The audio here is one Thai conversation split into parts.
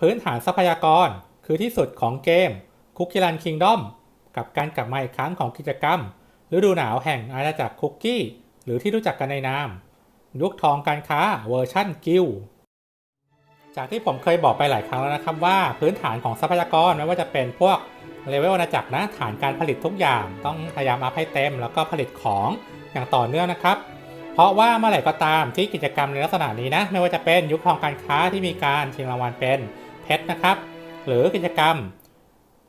พื้นฐานทรัพยากรคือที่สุดของเกมคุกกี้รันคิงดอมกับการกลับมาอีกครั้งของกิจกรรมฤดูหนาวแห่งอาณาจักรคุกกี้ หรือที่รู้จักกันในนาม ยุคทองการค้าเวอร์ชั่นกิลจากที่ผมเคยบอกไปหลายครั้งแล้วนะครับว่าพื้นฐานของทรัพยากรไม่ว่าจะเป็นพวกเลเวลอาณาจักรนะฐานการผลิตทุกอย่าง ต้องพยายามอัพให้เต็ม แล้วก็ผลิตของอย่างต่อเนื่องนะครับ เพราะว่าเมื่อไหร่ก็ตามที่กิจกรรมในลักษณะนี้นะ ไม่ว่าจะเป็นยุคทองการค้าที่มีการชิงรางวัลเป็น เพชรนะครับ หรือกิจกรรม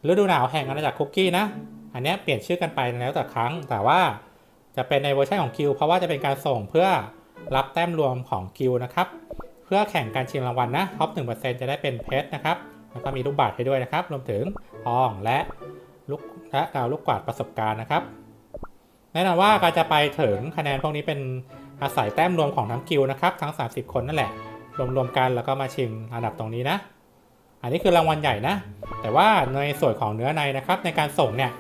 ฤดูหนาวแห่งอาณาจักรคุกกี้นะ อันนี้เปลี่ยนชื่อกันไปแล้วแต่ครั้ง แต่ว่าจะเป็นในเวอร์ชันของกิลเพราะว่าจะเป็นการส่งเพื่อรับแต้มรวมของกิลนะครับ เพื่อแข่งการชิงรางวัลนะท็อป1%จะได้เป็นเพชรนะครับ แล้วก็มีลูกบาศก์ให้ด้วยนะครับ รวมถึงทองและลูกและดาวลูกกวาดประสบการณ์นะครับ แน่นอนว่าการจะไปถึงคะแนนพวกนี้เป็นอาศัยแต้มรวมของทั้งกิลนะครับ ทั้ง 30 คนนั่นแหละ รวมๆกันแล้วก็มาชิงอันดับตรงนี้นะ อันนี้คือรางวัลใหญ่นะ แต่ว่าในส่วนของเนื้อในนะครับ ในการส่งเนี่ย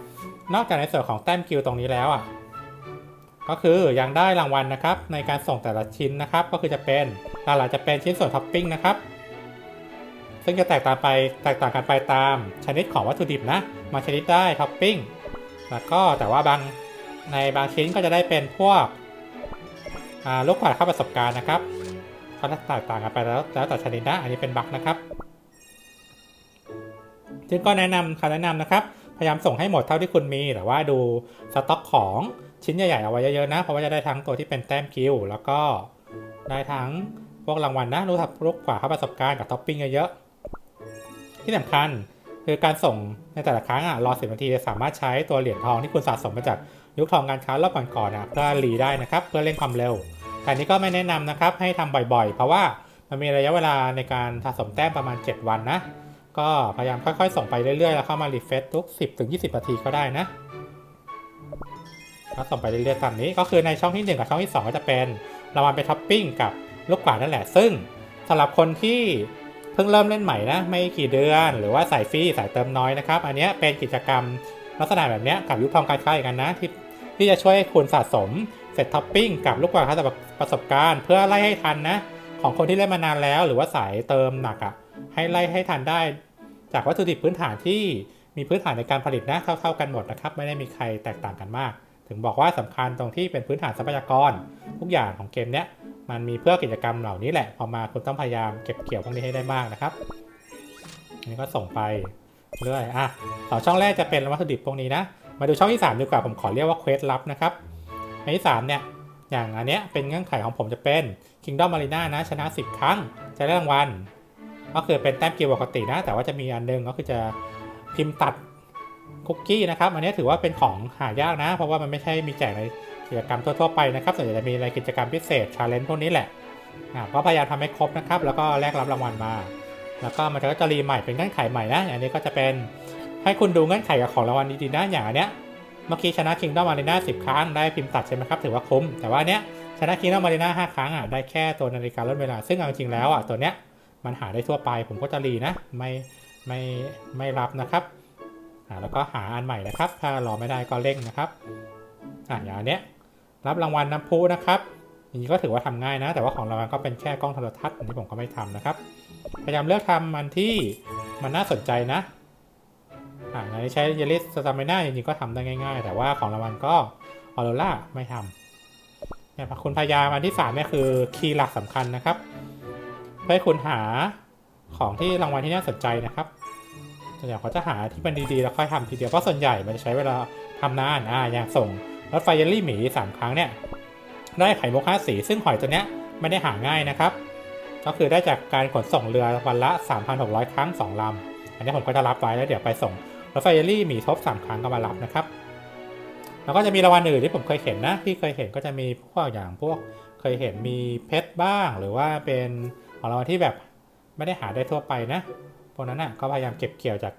นอกจากในส่วนของแต้มกิลตรงนี้แล้วอะ ก็คือยังได้รางวัลนะครับ ในการส่งแต่ละชิ้นนะครับ ก็คือจะเป็นหลักๆจะเป็นชิ้นส่วนท็อปปิ้งนะครับ ซึ่งจะแตกต่างไปแตกต่างกันไปตามชนิดของวัตถุดิบนะบางชนิดได้ท็อปปิ้ง แล้วก็แต่ว่าบางในบางชิ้นก็จะได้เป็นพวกลูกกวาดเข้าประสบการณ์นะครับก็แตกต่างกันไปแล้วแล้วแต่ชนิดนะ อันนี้เป็นบั๊กนะครับ ซึ่งก็แนะนำคำแนะนำนะครับ พยายามส่งให้หมดเท่าที่คุณมี แต่ว่าดูสต็อกของชิ้นใหญ่ๆเอาไว้เยอะๆนะ เพราะว่าจะได้ทั้งตัวที่เป็นแต้มกิลด์แล้วก็ได้ทั้งพวกรางวัลนะรู้ทับลูกกว่าเข้าประสบการณ์กับท็อปปิ้งเยอะๆที่สำคัญคือการส่งในแต่ละครั้งอะรอสิบนาทีจะสามารถใช้ตัวเหรียญทองที่คุณสะสมมาจากยุคทองการค้ารอบก่อนๆนะเพื่อรีได้นะครับ เพื่อเร่งความเร็วแต่นี้ก็ไม่แนะนำนะครับให้ทำบ่อยๆ เพราะว่ามันมีระยะเวลาในการสะสมแต้มประมาณ 7 วันนะ ก็พยายามค่อยๆ ส่งไปเรื่อยๆ แล้วเข้ามารีเฟซทุก 10ถึง20 นาทีก็ได้นะก็ส่งไปเรื่อยๆตามนี้ก็คือในช่องที่ 1 กับช่องที่ 2 ก็จะเป็นรางวัลเป็นท็อปปิ้งกับลูกกวาดนั่นแหละ ซึ่งสำหรับคนที่เพิ่งเริ่มเล่นใหม่นะไม่กี่เดือนหรือว่าสายฟรีสายเติมน้อยนะครับ อันนี้เป็นกิจกรรมลักษณะแบบนี้กับยุคทองการค้าอีกกันนะที่ที่จะช่วยให้คุณสะสมเสร็จท็อปปิ้งกับลูกกวาดค่าประสบการณ์ เพื่อไล่ให้ทันนะของคนที่เล่นมานานแล้ว หรือว่าสายเติมหนักอะ่ะให้ไล่ให้ทันได้ จากวัตถุดิบพื้นฐานที่มีพื้นฐานในการผลิตนะเท่า ๆ กันหมดนะครับ ไม่ได้มีใครแตกต่างกันมาก ถึงบอกว่าสำคัญตรงที่เป็นพื้นฐานทรัพยากร ทุกอย่างของเกมเนี้ยมันมีเพื่อกิจกรรมเหล่านี้แหละพอมาคุณต้องพยายามเก็บเกี่ยวพวกนี้ให้ได้มากนะครับอันนี้ก็ส่งไปเรื่อยอะสอช่องแรกจะเป็นวัตถุดิบพวกนี้นะ มาดูช่องที่ 3 ดีกว่าผมขอเรียกว่าเควสลับนะครับในที่3เนี่ยอย่างอันเนี้ยเป็นเงื่อนไขของผมจะเป็น Kingdom Arena นะชนะ 10 ครั้งจะได้รางวัล ก็คือเป็นแต้มเกียวปกตินะ แต่ว่าจะมีอันหนึงก็คือจะพิมพ์ตัดคุกกี้นะครับ อันนี้ถือว่าเป็นของหายากนะ เพราะว่ามันไม่ใช่มีแจกในกิจกรรมทั่วๆไปนะครับ ส่วนใหญ่จะมีในกิจกรรมพิเศษชาเลนจ์พวกนี้แหละก็พยายามทำให้ครบนะครับ แล้วก็แลกรับรางวัลมา แล้วก็มันก็จะรีใหม่เป็นเงื่อนไขใหม่นะ อันนี้ก็จะเป็นให้คุณดูเงื่อนไขกับของรางวัลดีๆนะ อย่างอันเนี้ย เมื่อกี้ชนะ Kingdom Arena 10ครั้งได้พิมพ์ตัดใช่ไหมครับ ถือว่าคุ้ม แต่ว่าเนี้ยชนะ Kingdom Arena 5ครั้งอะ ได้แค่ตัวนาฬิกาลดเวลา ซึ่งเอาจริงแล้วอะตัวเนี้ย มันหาได้ทั่วไป ผมก็จะรีนะ ไม่ไม่ไม่รับนะครับอ่าแล้วก็หาอันใหม่นะครับ ถ้ารอไม่ได้ก็เร่งนะครับอ่าอย่างอันเนี้ยรับรางวัลน้ำพุนะครับอย่างนี้ก็ถือว่าทำง่ายนะ แต่ว่าของรางวัลก็เป็นแค่กล้องโทรทัศน์อันนี้ผมก็ไม่ทำนะครับ พยายามเลือกทำมันที่มันน่าสนใจนะอ่าในใช้เยลิสสตามิน่าจริงๆก็ทำได้ง่าย ๆ แต่ว่าของรางวัลก็ออโรล่าไม่ทำเนี่ยคุณพยายามอันที่3เนี่ยคือคีย์หลักสำคัญนะครับ พื่อให้คุณหาของที่รางวัลที่น่าสนใจนะครับส่วนใหญ่เขาจะหาที่มันดีๆ แล้วค่อยทำทีเดียวเพราะส่วนใหญ่มันจะใช้เวลาทำนานอ่าอย่างส่งรถไฟเยลลี่หมี 3 ครั้งเนี่ยได้ไข่มุก5สี ซึ่งหอยตัวเนี้ยไม่ได้หาง่ายนะครับ ก็คือได้จากการขนส่งเรือวันละ 3,600 ครั้ง 2ลำอันนี้ผมก็จะรับไว้แล้วเดี๋ยวไปส่งรถไฟเยลลี่หมีทบ 3 ครั้งก็มารับนะครับ แล้วก็จะมีรางวัลอื่นที่ผมเคยเห็นนะที่เคยเห็นก็จะมีพวกอย่างพวกเคยเห็นมีเพชรบ้างหรือว่าเป็น ของรางวัลที่แบบไม่ได้หาได้ทั่วไปนะพวกนั้นนะก็พยายามเก็บเกี่ยวจาก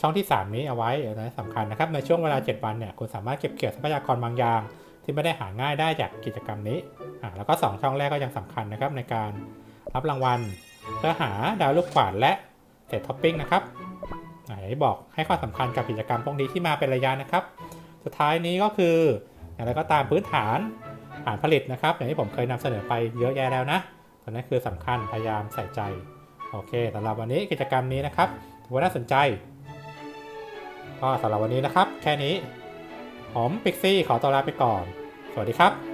ช่องที่ 3 นี้เอาไว้นนั้นสำคัญนะครับ ในช่วงเวลา 7 วันเนี่ยคุณสามารถเก็บเกี่ยวทรัพยากรบางอย่าง ที่ไม่ได้หาง่ายได้จากกิจกรรมนี้อ่าแล้วก็ 2 ช่องแรกก็ยังสำคัญนะครับในการรับรางวัลเพื่อหาดาวลูกขวานและเศษท็อปปิ้งนะครับไหนบอกให้ความสำคัญกับกิจกรรมพวกนี้ที่มาเป็นระยะนะครับ สุดท้ายนี้ก็คือ อย่างไรก็ตามพื้นฐานฐานผลิตนะครับ อย่างที่ผมเคยนำเสนอไปเยอะแยะแล้วนะ ตอนนั้นคือสำคัญพยายามใส่ใจ โอเคสำหรับวันนี้กิจกรรมนี้นะครับถือว่าน่าสนใจก็สำหรับวันนี้นะครับ แค่นี้ ผมปิกซี่ขอตัวลาไปก่อน สวัสดีครับ